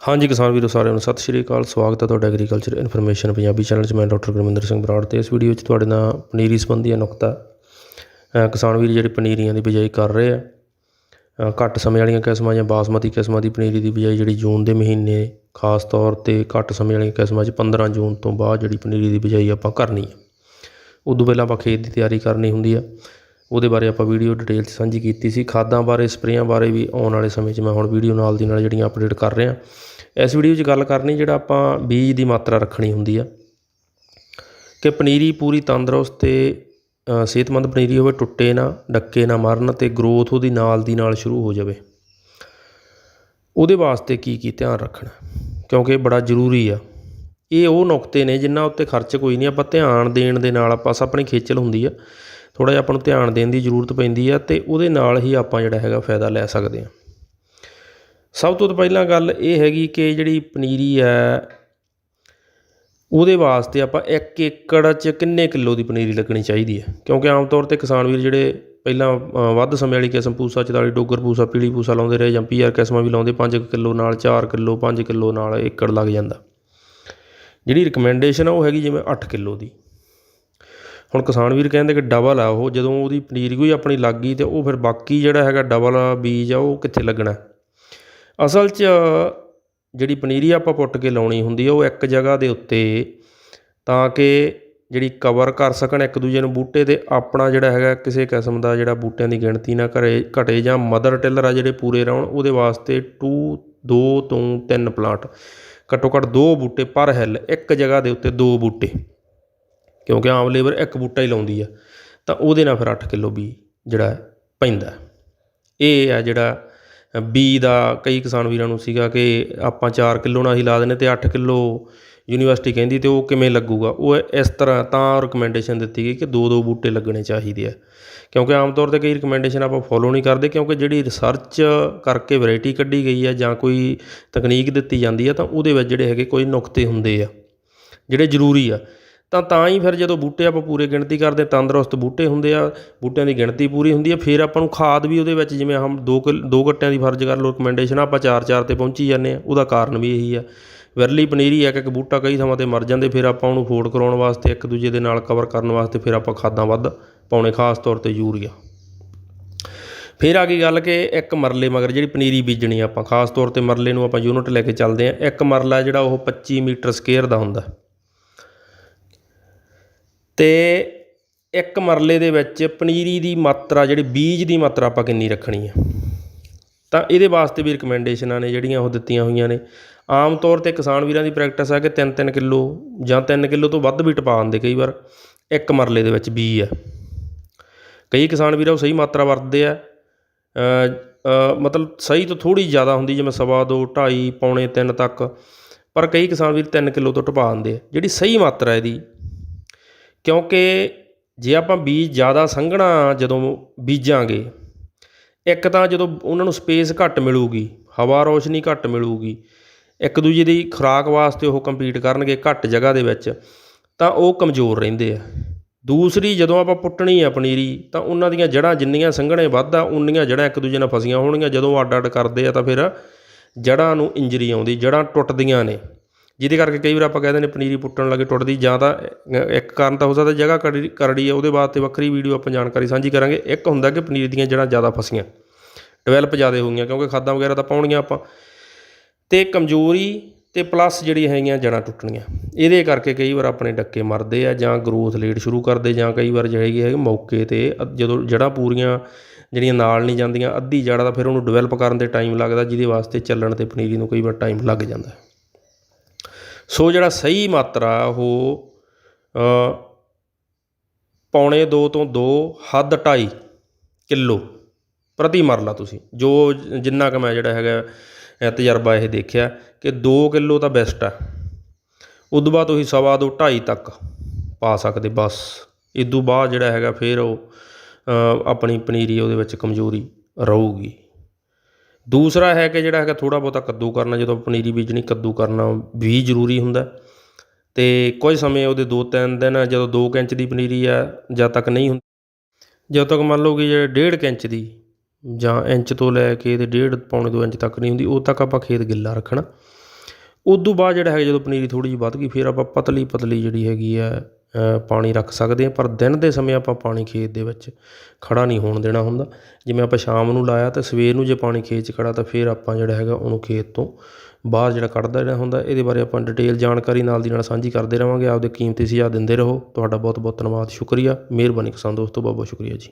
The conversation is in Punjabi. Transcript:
ਹਾਂਜੀ ਕਿਸਾਨ ਵੀਰੋ, ਸਾਰਿਆਂ ਨੂੰ ਸਤਿ ਸ਼੍ਰੀ ਅਕਾਲ। ਸਵਾਗਤ ਹੈ ਤੁਹਾਡਾ ਐਗਰੀਕਲਚਰ ਇਨਫੋਰਮੇਸ਼ਨ ਪੰਜਾਬੀ ਚੈਨਲ 'ਚ। ਮੈਂ ਡਾਕਟਰ ਗੁਰਮਿੰਦਰ ਸਿੰਘ ਬਰਾੜ ਤੇ ਇਸ ਵੀਡੀਓ 'ਚ ਤੁਹਾਡੇ ਨਾਲ ਪਨੀਰੀ ਸੰਬੰਧੀ ਨੁਕਤਾ ਕਿਸਾਨ ਵੀਰ ਜਿਹੜੀ ਪਨੀਰੀਆਂ ਦੀ ਬਿਜਾਈ ਕਰ ਰਹੇ ਆ ਘੱਟ ਸਮੇਂ ਵਾਲੀਆਂ ਕਿਸਮਾਂ ਜਾਂ ਬਾਸਮਤੀ ਕਿਸਮਾਂ ਦੀ ਪਨੀਰੀ ਦੀ ਬਿਜਾਈ ਜਿਹੜੀ ਜੂਨ ਦੇ ਮਹੀਨੇ, ਖਾਸ ਤੌਰ ਤੇ ਘੱਟ ਸਮੇਂ ਵਾਲੀਆਂ ਕਿਸਮਾਂ 'ਚ 15 ਜੂਨ ਤੋਂ ਬਾਅਦ ਜਿਹੜੀ ਪਨੀਰੀ ਦੀ ਬਿਜਾਈ ਆਪਾਂ ਕਰਨੀ ਹੈ ਉਦੋਂ ਪਹਿਲਾਂ ਆਪਾਂ ਖੇਤ ਦੀ ਤਿਆਰੀ ਕਰਨੀ ਹੁੰਦੀ ਆ। ਉਹਦੇ ਬਾਰੇ ਆਪਾਂ ਵੀਡੀਓ ਡਿਟੇਲ 'ਚ ਸਾਂਝੀ ਕੀਤੀ ਸੀ। ਖਾਦਾਂ ਬਾਰੇ, ਸਪਰੇਆਂ ਬਾਰੇ ਵੀ ਆਉਣ ਵਾਲੇ ਸਮੇਂ 'ਚ ਮੈਂ ਹੁਣ ਵੀਡੀਓ ਨਾਲ ਦੀ ਨਾਲ ਜਿਹੜੀਆਂ ਅਪਡੇਟ ਕਰ ਰਿਹਾ। ਇਸ ਵੀਡੀਓ 'ਚ ਗੱਲ ਕਰਨੀ ਜਿਹੜਾ ਆਪਾਂ ਬੀਜ ਦੀ ਮਾਤਰਾ ਰੱਖਣੀ ਹੁੰਦੀ ਆ। ਕਿ ਪਨੀਰੀ ਪੂਰੀ ਤੰਦਰੁਸਤ ਤੇ ਸਿਹਤਮੰਦ ਪਨੀਰੀ ਹੋਵੇ, ਟੁੱਟੇ ਨਾ, ਡੱਕੇ ਨਾ ਮਰਨ ਤੇ ਗਰੋਥ ਉਹਦੀ ਨਾਲ ਦੀ ਨਾਲ ਸ਼ੁਰੂ ਹੋ ਜਾਵੇ। ਉਹਦੇ ਵਾਸਤੇ ਕੀ ਕੀ ਧਿਆਨ ਰੱਖਣਾ? ਕਿਉਂਕਿ ਇਹ ਬੜਾ ਜ਼ਰੂਰੀ ਆ। ਇਹ ਉਹ ਨੁਕਤੇ ਨੇ ਜਿਨ੍ਹਾਂ ਉੱਤੇ ਖਰਚ ਕੋਈ ਨਹੀਂ। ਆਪਾਂ ਧਿਆਨ ਦੇਣ ਦੇ ਨਾਲ ਆਪਾਂ ਆਪਣੀ ਖੇਚਲ ਹੁੰਦੀ ਆ। ਥੋੜਾ ਜਿਹਾ ਆਪਾਂ ਨੂੰ ਧਿਆਨ ਦੇਣ ਦੀ ਜ਼ਰੂਰਤ ਪੈਂਦੀ ਆ ਤੇ ਉਹਦੇ ਨਾਲ ਹੀ ਆਪਾਂ ਜਿਹੜਾ ਹੈਗਾ ਫਾਇਦਾ ਲੈ ਸਕਦੇ ਆ ਸਭ ਤੋਂ ਪਹਿਲਾਂ ਗੱਲ ਇਹ ਹੈਗੀ ਕਿ ਜਿਹੜੀ ਪਨੀਰੀ ਹੈ, ਉਹਦੇ ਵਾਸਤੇ ਆਪਾਂ 1 ਏਕੜ 'ਚ ਕਿੰਨੇ ਕਿਲੋ ਦੀ ਪਨੀਰੀ ਲੱਗਣੀ ਚਾਹੀਦੀ ਹੈ? ਕਿਉਂਕਿ ਆਮ ਤੌਰ ਤੇ ਕਿਸਾਨ ਵੀਰ ਜਿਹੜੇ ਪਹਿਲਾਂ ਵੱਧ ਸਮੇਂ ਵਾਲੀ ਕਿਸਮ ਪੂਸਾ 44 ਡੋਗਰ ਪੂਸਾ, ਪੀਲੀ ਪੂਸਾ ਲਾਉਂਦੇ ਰਹੇ ਜਾਂ ਪੀਆਰ ਕਿਸਮਾਂ ਵੀ ਲਾਉਂਦੇ 5 ਕਿਲੋ ਨਾਲ 4 ਕਿਲੋ 5 ਕਿਲੋ ਨਾਲ ਏਕੜ ਲੱਗ ਜਾਂਦਾ। ਜਿਹੜੀ ਰਿਕਮੈਂਡੇਸ਼ਨ ਆ ਉਹ ਹੈਗੀ ਜਿਵੇਂ 8 ਕਿਲੋ ਦੀ। ਹੁਣ ਕਿਸਾਨ ਵੀਰ ਕਹਿੰਦੇ ਕਿ ਡਬਲ ਆ ਉਹ, ਜਦੋਂ ਉਹਦੀ ਪਨੀਰੀ ਕੋਈ ਆਪਣੀ ਲੱਗ ਗਈ ਤੇ ਉਹ ਫਿਰ ਬਾਕੀ ਜਿਹੜਾ ਹੈਗਾ ਡਬਲ ਬੀਜ ਆ, ਉਹ ਕਿੱਥੇ ਲੱਗਣਾ? ਅਸਲ 'ਚ ਜਿਹੜੀ ਪਨੀਰੀ ਆਪਾਂ ਪੁੱਟ ਕੇ ਲਾਉਣੀ ਹੁੰਦੀ ਆ, ਉਹ ਇੱਕ ਜਗ੍ਹਾ ਦੇ ਉੱਤੇ ਤਾਂ ਕਿ ਜਿਹੜੀ ਕਵਰ ਕਰ ਸਕਣ ਇੱਕ ਦੂਜੇ ਨੂੰ ਬੂਟੇ ਤੇ ਆਪਣਾ ਜਿਹੜਾ ਹੈਗਾ ਕਿਸੇ ਕਿਸਮ ਦਾ ਜਿਹੜਾ ਬੂਟਿਆਂ ਦੀ ਗਿਣਤੀ ਨਾ ਘਰੇ ਘਟੇ ਜਾਂ ਮਦਰ ਟਿਲਰ ਆ ਜਿਹੜੇ ਪੂਰੇ ਰਹਿਣ, ਉਹਦੇ ਵਾਸਤੇ 2 2 ਤੋਂ 3 ਪਲਾਂਟ। ਘੱਟੋ ਘੱਟ ਦੋ ਬੂਟੇ ਪਰ ਹਿੱਲ, ਇੱਕ ਜਗ੍ਹਾ ਦੇ ਉੱਤੇ ਦੋ ਬੂਟੇ। ਕਿਉਂਕਿ ਆਮ ਲੇਬਰ ਇੱਕ ਬੂਟਾ ਹੀ ਲਾਉਂਦੀ ਆ, ਤਾਂ ਉਹਦੇ ਨਾਲ ਫਿਰ 8 ਕਿਲੋ ਬੀ ਜਿਹੜਾ ਪੈਂਦਾ ਇਹ ਆ ਜਿਹੜਾ ਬੀ ਦਾ ਕਈ ਕਿਸਾਨ ਵੀਰਾਂ ਨੂੰ ਸੀਗਾ ਕਿ ਆਪਾਂ 4 ਕਿਲੋ ਨਾਲ ਹੀ ਲਾ ਦਿੰਦੇ ਤੇ 8 ਕਿਲੋ ਯੂਨੀਵਰਸਿਟੀ ਕਹਿੰਦੀ ਤੇ ਉਹ ਕਿਵੇਂ ਲੱਗੂਗਾ? ਉਹ ਇਸ ਤਰ੍ਹਾਂ ਤਾਂ ਰਿਕਮੈਂਡੇਸ਼ਨ ਦਿੱਤੀ ਗਈ ਕਿ ਦੋ ਦੋ ਬੂਟੇ ਲੱਗਣੇ ਚਾਹੀਦੇ ਆ। ਕਿਉਂਕਿ ਆਮ ਤੌਰ ਤੇ ਕਈ ਰਿਕਮੈਂਡੇਸ਼ਨ ਆਪਾਂ ਫੋਲੋ ਨਹੀਂ ਕਰਦੇ ਕਿਉਂਕਿ ਜਿਹੜੀ ਰਿਸਰਚ ਕਰਕੇ ਵੈਰਾਈਟੀ ਕੱਢੀ ਗਈ ਆ ਜਾਂ ਕੋਈ ਤਕਨੀਕ ਦਿੱਤੀ ਜਾਂਦੀ ਆ ਤਾਂ ਉਹਦੇ ਵਿੱਚ ਜਿਹੜੇ ਹੈਗੇ ਕੋਈ ਨੁਕਤੇ ਹੁੰਦੇ ਆ, ਜਿਹੜੇ ਜ਼ਰੂਰੀ ਆ। ਤਾਂ ਤਾਂ ਹੀ ਫਿਰ ਜਦੋਂ ਬੂਟੇ ਆਪਾਂ ਪੂਰੇ ਗਿਣਤੀ ਕਰਦੇ, ਤੰਦਰੁਸਤ ਬੂਟੇ ਹੁੰਦੇ ਆ, ਬੂਟਿਆਂ ਦੀ ਗਿਣਤੀ ਪੂਰੀ ਹੁੰਦੀ ਆ, ਫਿਰ ਆਪਾਂ ਨੂੰ ਖਾਦ ਵੀ ਉਹਦੇ ਵਿੱਚ ਜਿਵੇਂ ਹਮ ਦੋ ਕਿਲ, ਦੋ ਗੱਟਿਆਂ ਦੀ ਫਰਜ਼ ਕਰ ਲਓ ਰਿਕਮੈਂਡੇਸ਼ਨ ਆਪਾਂ ਚਾਰ ਚਾਰ ਤੇ ਪਹੁੰਚੀ ਜਾਂਦੇ ਆ, ਉਹਦਾ ਕਾਰਨ ਵੀ ਇਹੀ ਆ। ਵਿਰਲੀ ਪਨੀਰੀ ਇੱਕ ਇੱਕ ਬੂਟਾ ਕਈ ਥਾਵਾਂ ਤੇ ਮਰ ਜਾਂਦੇ, ਫਿਰ ਆਪਾਂ ਉਹਨੂੰ ਫੋੜ ਕਰਾਉਣ ਵਾਸਤੇ, ਇੱਕ ਦੂਜੇ ਦੇ ਨਾਲ ਕਵਰ ਕਰਨ ਵਾਸਤੇ ਫਿਰ ਆਪਾਂ ਖਾਦਾਂ ਵੱਧ ਪਾਉਣੇ, ਖਾਸ ਤੌਰ ਤੇ ਯੂਰੀਆ। ਫਿਰ ਆ ਗਈ ਗੱਲ ਕਿ ਇੱਕ ਮਰਲੇ ਮਗਰ ਜਿਹੜੀ ਪਨੀਰੀ ਬੀਜਣੀ ਆਪਾਂ, ਖਾਸ ਤੌਰ ਤੇ ਮਰਲੇ ਨੂੰ ਆਪਾਂ ਯੂਨਿਟ ਲੈ ਕੇ ਚੱਲਦੇ ਆ, ਇੱਕ ਮਰਲਾ ਜਿਹੜਾ ਉਹ 25 ਮੀਟਰ ਸਕੁਅਰ ਦਾ ਹੁੰਦਾ। ਅਤੇ ਇੱਕ ਮਰਲੇ ਦੇ ਵਿੱਚ ਪਨੀਰੀ ਦੀ ਮਾਤਰਾ, ਜਿਹੜੀ ਬੀਜ ਦੀ ਮਾਤਰਾ ਆਪਾਂ ਕਿੰਨੀ ਰੱਖਣੀ ਹੈ ਤਾਂ ਇਹਦੇ ਵਾਸਤੇ ਵੀ ਰਿਕਮੈਂਡੇਸ਼ਨਾਂ ਨੇ ਜਿਹੜੀਆਂ ਉਹ ਦਿੱਤੀਆਂ ਹੋਈਆਂ ਨੇ। ਆਮ ਤੌਰ ਤੇ ਕਿਸਾਨ ਵੀਰਾਂ ਦੀ ਪ੍ਰੈਕਟਿਸ ਆ ਕਿ 3-3 ਕਿਲੋ ਜਾਂ 3 ਕਿਲੋ ਤੋਂ ਵੱਧ ਵੀ ਟਪਾ ਦਿੰਦੇ ਕਈ ਵਾਰ, ਇੱਕ ਮਰਲੇ ਦੇ ਵਿੱਚ ਬੀਜ ਹੈ ਕਈ ਕਿਸਾਨ ਵੀਰਾਂ ਉਹ ਸਹੀ ਮਾਤਰਾ ਵਰਤਦੇ ਆ। ਮਤਲਬ ਸਹੀ ਤੋਂ ਥੋੜੀ ਜ਼ਿਆਦਾ ਹੁੰਦੀ, ਜਿਵੇਂ ਸਵਾ ਦੋ, ਢਾਈ, ਪੌਣੇ 3 ਤੱਕ। ਪਰ ਕਈ ਕਿਸਾਨ ਵੀਰ 3 ਕਿਲੋ ਤੋਂ ਟਪਾ ਦਿੰਦੇ ਆ। ਜਿਹੜੀ ਸਹੀ ਮਾਤਰਾ ਇਹਦੀ ਕਿਉਂਕਿ ਜੇ ਆਪਾਂ ਬੀਜ ਜ਼ਿਆਦਾ ਸੰਘਣਾ ਜਦੋਂ ਬੀਜਾਂਗੇ, ਇੱਕ ਤਾਂ ਜਦੋਂ ਉਹਨਾਂ ਨੂੰ ਸਪੇਸ ਘੱਟ ਮਿਲੂਗੀ, ਹਵਾ ਰੌਸ਼ਨੀ ਘੱਟ ਮਿਲੂਗੀ, ਇੱਕ ਦੂਜੇ ਦੀ ਖੁਰਾਕ ਵਾਸਤੇ ਉਹ ਕੰਪੀਟ ਕਰਨਗੇ ਘੱਟ ਜਗ੍ਹਾ ਦੇ ਵਿੱਚ, ਤਾਂ ਉਹ ਕਮਜ਼ੋਰ ਰਹਿੰਦੇ ਆ। ਦੂਸਰੀ, ਜਦੋਂ ਆਪਾਂ ਪੁੱਟਣੀ ਆ ਪਨੀਰੀ, ਤਾਂ ਉਹਨਾਂ ਦੀਆਂ ਜੜ੍ਹਾਂ ਜਿੰਨੀਆਂ ਸੰਘਣੇ ਵੱਧ ਆ, ਉਨੀਆਂ ਜੜ੍ਹਾਂ ਇੱਕ ਦੂਜੇ ਨਾਲ ਫਸੀਆਂ ਹੋਣਗੀਆਂ, ਜਦੋਂ ਅੱਡ ਅੱਡ ਕਰਦੇ ਆ ਤਾਂ ਫਿਰ ਜੜ੍ਹਾਂ ਨੂੰ ਇੰਜਰੀ ਆਉਂਦੀ, ਜੜ੍ਹਾਂ ਟੁੱਟਦੀਆਂ ਨੇ। ਜਿਹਦੇ ਕਰਕੇ ਕਈ ਵਾਰ ਆਪਾਂ ਕਹਿ ਦਿੰਦੇ ਪਨੀਰੀ ਪੁੱਟਣ ਲੱਗੇ ਟੁੱਟਦੀ ਜਾਂ ਤਾਂ ਇੱਕ ਕਾਰਨ ਤਾਂ ਹੋ ਸਕਦਾ ਜਗ੍ਹਾ ਕਰੜੀ ਕਰੜੀ ਹੈ ਉਹਦੇ ਵਾਸਤੇ ਵੱਖਰੀ ਵੀਡੀਓ ਆਪਾਂ ਜਾਣਕਾਰੀ ਸਾਂਝੀ ਕਰਾਂਗੇ। ਇੱਕ ਹੁੰਦਾ ਕਿ ਪਨੀਰੀ ਦੀਆਂ ਜੜ੍ਹਾਂ ਜ਼ਿਆਦਾ ਫਸੀਆਂ ਡਿਵੈਲਪ ਜ਼ਿਆਦਾ ਹੋ ਗਈਆਂ ਕਿਉਂਕਿ ਖਾਦਾਂ ਵਗੈਰਾ ਤਾਂ ਪਾਉਣੀਆਂ ਆਪਾਂ। ਤੇ ਕਮਜ਼ੋਰੀ ਤੇ ਪਲੱਸ ਜਿਹੜੀ ਹੈਗੀਆਂ ਜੜ੍ਹਾਂ ਟੁੱਟਣੀਆਂ। ਇਹਦੇ ਕਰਕੇ ਕਈ ਵਾਰ ਆਪਣੇ ਡੱਕੇ ਮਰਦੇ ਆ ਜਾਂ ਗਰੋਥ ਲੇਟ ਸ਼ੁਰੂ ਕਰਦੇ ਜਾਂ ਕਈ ਵਾਰ ਜਿਹੜੇ ਹੈਗੇ ਮੌਕੇ ਤੇ ਜਦੋਂ ਜੜ੍ਹਾਂ ਪੂਰੀਆਂ ਜਿਹੜੀਆਂ ਨਾਲ ਨਹੀਂ ਜਾਂਦੀਆਂ, ਅੱਧੀ ਜੜ੍ਹ ਤਾਂ ਫਿਰ ਉਹਨੂੰ ਡਿਵੈਲਪ ਕਰਨ ਦੇ ਟਾਈਮ ਲੱਗਦਾ, ਜਿਹਦੇ ਵਾਸਤੇ ਚੱਲਣ ਤੇ ਪਨੀਰੀ ਨੂੰ ਕਈ ਵਾਰ ਟਾਈਮ ਲੱਗ ਜਾਂਦਾ। ਸੋ ਜਿਹੜਾ ਸਹੀ ਮਾਤਰਾ ਉਹ ਅ, ਪੌਣੇ 2 ਤੋਂ ਦੋ ਹੱਦ ਢਾਈ ਕਿਲੋ ਪ੍ਰਤੀ ਮਰਲਾ ਤੁਸੀਂ। ਜੋ ਜਿੰਨਾ ਕੁ ਮੈਂ ਜਿਹੜਾ ਹੈਗਾ ਤਜਰਬਾ ਇਹ ਦੇਖਿਆ ਕਿ 2 ਕਿਲੋ ਤਾਂ ਬੈਸਟ ਆ। ਉਦੋਂ ਬਾਅਦ ਤੁਸੀਂ ਸਵਾ ਦੋ ਢਾਈ ਤੱਕ ਪਾ ਸਕਦੇ ਬਸ। ਇਦੋਂ ਬਾਅਦ ਜਿਹੜਾ ਹੈਗਾ ਫਿਰ ਉਹ ਆਪਣੀ ਪਨੀਰੀ ਉਹਦੇ ਵਿੱਚ ਕਮਜ਼ੋਰੀ ਰਹੂਗੀ। ਦੂਸਰਾ ਹੈ ਕਿ ਜਿਹੜਾ ਹੈਗਾ ਥੋੜ੍ਹਾ ਬਹੁਤਾ ਕੱਦੂ ਕਰਨਾ, ਜਦੋਂ ਪਨੀਰੀ ਬੀਜਣੀ, ਕੱਦੂ ਕਰਨਾ ਵੀ ਜ਼ਰੂਰੀ ਹੁੰਦਾ ਅਤੇ ਕੁਝ ਸਮੇਂ ਉਹਦੇ 2-3 ਦਿਨ, ਜਦੋਂ 2 ਇੰਚ ਦੀ ਪਨੀਰੀ ਆ ਜਦ ਤੱਕ ਨਹੀਂ ਹੁੰਦੀ, ਜਦੋਂ ਤੱਕ ਮੰਨ ਲਓ ਕਿ ਜੇ 1.5 ਇੰਚ ਦੀ ਜਾਂ ਇੰਚ ਤੋਂ ਲੈ ਕੇ ਤੇ 1.5 ਪੌਣੇ 2 ਇੰਚ ਤੱਕ ਨਹੀਂ ਹੁੰਦੀ ਉਦੋਂ ਤੱਕ ਆਪਾਂ ਖੇਤ ਗਿੱਲਾ ਰੱਖਣਾ। ਉਦੋਂ ਬਾਅਦ ਜਿਹੜਾ ਹੈਗਾ ਜਦੋਂ ਪਨੀਰੀ ਥੋੜ੍ਹੀ ਜਿਹੀ ਵੱਧ ਗਈ, ਫਿਰ ਆਪਾਂ ਪਤਲੀ ਪਤਲੀ ਜਿਹੜੀ ਹੈਗੀ ਆ ਪਾਣੀ ਰੱਖ ਸਕਦੇ ਹਾਂ, ਪਰ ਦਿਨ ਦੇ ਸਮੇਂ ਆਪਾਂ ਪਾਣੀ ਖੇਤ ਦੇ ਵਿੱਚ ਖੜਾ ਨਹੀਂ ਹੋਣ ਦੇਣਾ ਹੁੰਦਾ। ਜਿਵੇਂ ਆਪਾਂ ਸ਼ਾਮ ਨੂੰ ਲਾਇਆ ਤਾਂ ਸਵੇਰ ਨੂੰ ਜੇ ਪਾਣੀ ਖੇਤ 'ਚ ਖੜਾ ਤਾਂ ਫਿਰ ਆਪਾਂ ਜਿਹੜਾ ਹੈਗਾ ਉਹਨੂੰ ਖੇਤ ਤੋਂ ਬਾਹਰ ਜਿਹੜਾ ਕੱਢਦਾ ਜਿਹੜਾ ਹੁੰਦਾ। ਇਹਦੇ ਬਾਰੇ ਆਪਾਂ ਡਿਟੇਲ ਜਾਣਕਾਰੀ ਨਾਲ ਦੀ ਨਾਲ ਸਾਂਝੀ ਕਰਦੇ ਰਹਾਂਗੇ ਆਪਦੇ ਕੀਮਤੀ ਸੁਝਾਅ ਦਿੰਦੇ ਰਹੋ। ਤੁਹਾਡਾ ਬਹੁਤ ਬਹੁਤ ਧੰਨਵਾਦ, ਸ਼ੁਕਰੀਆ। ਮਿਹਰਬਾਨੀ ਕਿਸਾਨ ਦੋਸਤੋ ਬਹੁਤ ਬਹੁਤ ਸ਼ੁਕਰੀਆ ਜੀ।